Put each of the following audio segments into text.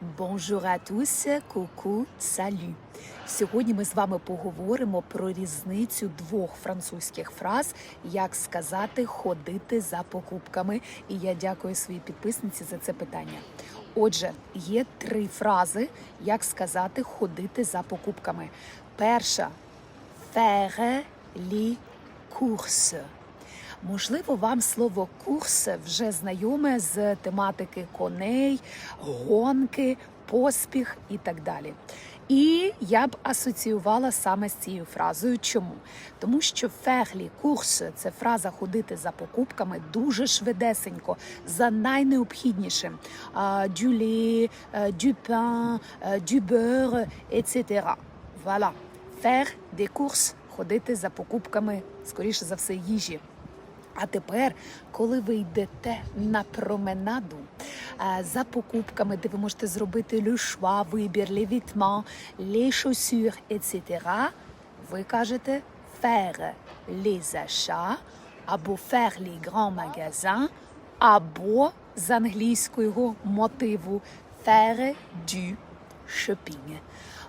Bonjour à tous, coucou. Сьогодні ми з вами поговоримо про різницю двох французьких фраз, як сказати ходити за покупками. І я дякую своїй підписниці за це питання. Отже, є три фрази, як сказати ходити за покупками. Перша faire les courses. Можливо, вам слово курс вже знайоме з тематики коней, гонки, поспіх і так далі. І я б асоціювала саме з цією фразою. Чому? Тому що феглі курс це фраза ходити за покупками дуже швидесенько, за найнеобхіднішим. Pain, е, du etc. Voilà. Faire des courses – ходити за покупками, скоріше за все, їжі. А тепер, коли ви йдете на променаду е, за покупками, де ви можете зробити choix, вибір, vêtements, les etc., ви кажете faire les achats, або faire les grands magasins, або з англійського мотиву faire du shopping.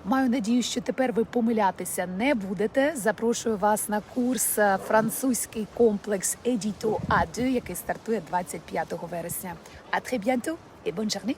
Маю надію, що тепер ви помилятися не будете. Запрошую вас на курс е, французький комплекс Edito A2, який стартує 25 вересня. А très bientôt et bonne journée!